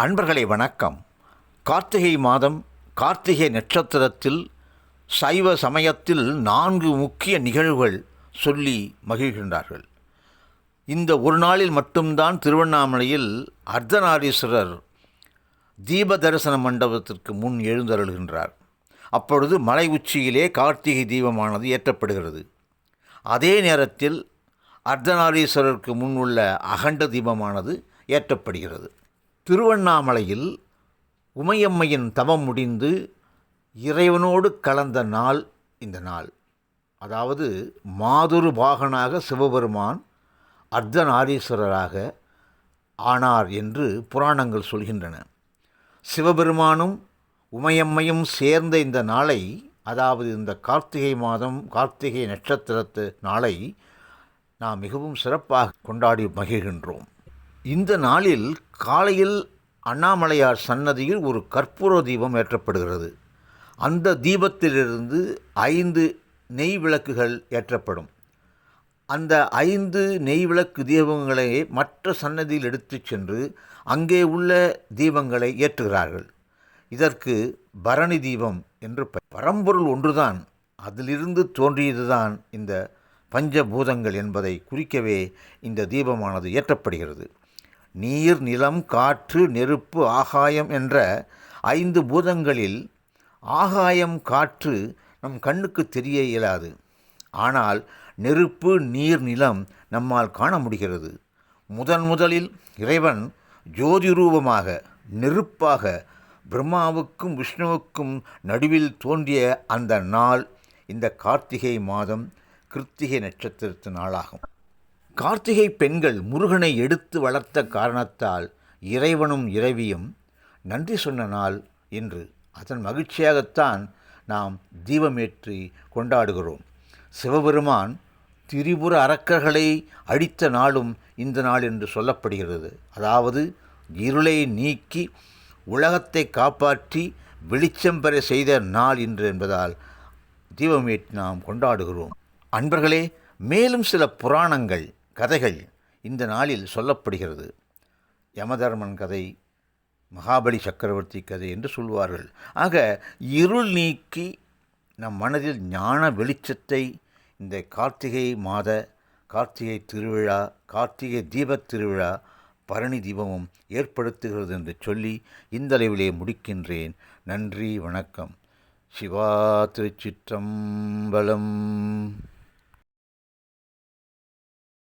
அன்பர்களே வணக்கம். கார்த்திகை மாதம் கார்த்திகை நட்சத்திரத்தில் சைவ சமயத்தில் நான்கு முக்கிய நிகழ்வுகள் சொல்லி மகிழ்கின்றார்கள். இந்த ஒரு நாளில் மட்டும்தான் திருவண்ணாமலையில் அர்த்தநாரீஸ்வரர் தீப தரிசன மண்டபத்திற்கு முன் எழுந்தருள்கின்றார். அப்பொழுது மலை உச்சியிலே கார்த்திகை தீபமானது ஏற்றப்படுகிறது. அதே நேரத்தில் அர்த்தநாரீஸ்வரருக்கு முன் உள்ள அகண்ட தீபமானது ஏற்றப்படுகிறது. திருவண்ணாமலையில் உமையம்மையின் தவம் முடிந்து இறைவனோடு கலந்த நாள் இந்த நாள். அதாவது மாதுரு பாகனாக சிவபெருமான் அர்த்தநாரீஸ்வரராக ஆனார் என்று புராணங்கள் சொல்கின்றன. சிவபெருமானும் உமையம்மையும் சேர்ந்த இந்த நாளை அதாவது இந்த கார்த்திகை மாதம் கார்த்திகை நட்சத்திரத்து நாளை நாம் மிகவும் சிறப்பாக கொண்டாடி மகிழ்கின்றோம். இந்த நாளில் காலையில் அண்ணாமலையார் சன்னதியில் ஒரு கற்பூர தீபம் ஏற்றப்படுகிறது. அந்த தீபத்திலிருந்து ஐந்து நெய் விளக்குகள் ஏற்றப்படும். அந்த ஐந்து நெய் விளக்கு தீபங்களை மற்ற சன்னதியில் எடுத்துச் சென்று அங்கே உள்ள தீபங்களை ஏற்றுகிறார்கள். இதற்கு பரணி தீபம் என்று பரம்பொருள் ஒன்றுதான். அதிலிருந்து தோன்றியதுதான் இந்த பஞ்சபூதங்கள் என்பதை குறிக்கவே இந்த தீபமானது ஏற்றப்படுகிறது. நீர் நிலம் காற்று நெருப்பு ஆகாயம் என்ற ஐந்து பூதங்களில் ஆகாயம் காற்று நம் கண்ணுக்கு தெரிய இயலாது. ஆனால் நெருப்பு நீர் நிலம் நம்மால் காண முடிகிறது. முதன் முதலில் இறைவன் ஜோதி ரூபமாக நெருப்பாக பிரம்மாவுக்கும் விஷ்ணுவுக்கும் நடுவில் தோன்றிய அந்த நாள் இந்த கார்த்திகை மாதம் கிருத்திகை நட்சத்திரத்து நாளாகும். கார்த்திகை பெண்கள் முருகனை எடுத்து வளர்த்த காரணத்தால் இறைவனும் இறைவியும் நன்றி சொன்ன நாள் என்று அதன் மகிழ்ச்சியாகத்தான் நாம் தீபமேற்றி கொண்டாடுகிறோம். சிவபெருமான் திரிபுர அரக்கர்களை அழித்த நாளும் இந்த நாள் என்று சொல்லப்படுகிறது. அதாவது இருளை நீக்கி உலகத்தை காப்பாற்றி வெளிச்சம் பெற செய்த நாள் இன்று என்பதால் தீபமேற்றி நாம் கொண்டாடுகிறோம். அன்பர்களே மேலும் சில புராணங்கள் கதைகள் இந்த நாளில் சொல்லப்படுகிறது. யமதர்மன் கதை மகாபலி சக்கரவர்த்தி கதை என்று சொல்வார்கள். ஆக இருள் நீக்கி நம் மனதில் ஞான வெளிச்சத்தை இந்த கார்த்திகை மாத கார்த்திகை திருவிழா கார்த்திகை தீபத் திருவிழா பரணி தீபமும் ஏற்படுத்துகிறது என்று சொல்லி இந்த அளவிலே முடிக்கின்றேன். நன்றி வணக்கம். சிவா திருச்சிற்றம்பலம்.